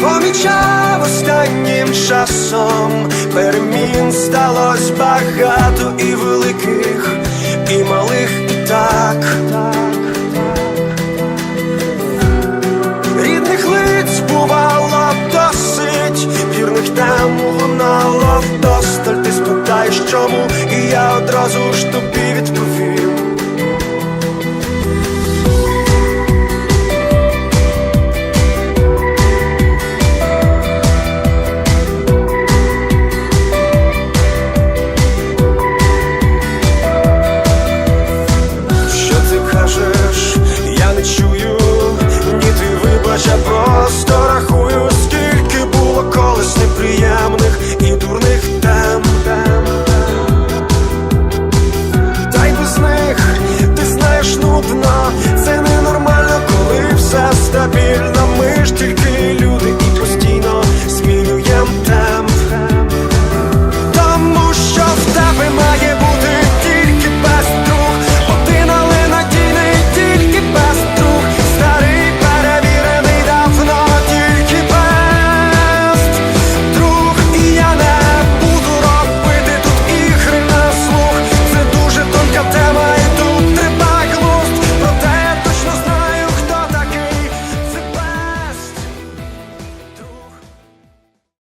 помічав останнім часом, перемін сталося багато і великих, і малих, і так. Рідних лиць бувало досить, вірних тем лунало вдосталь, ти спитаєш чому, і я одразу ж тобі відповів. просторах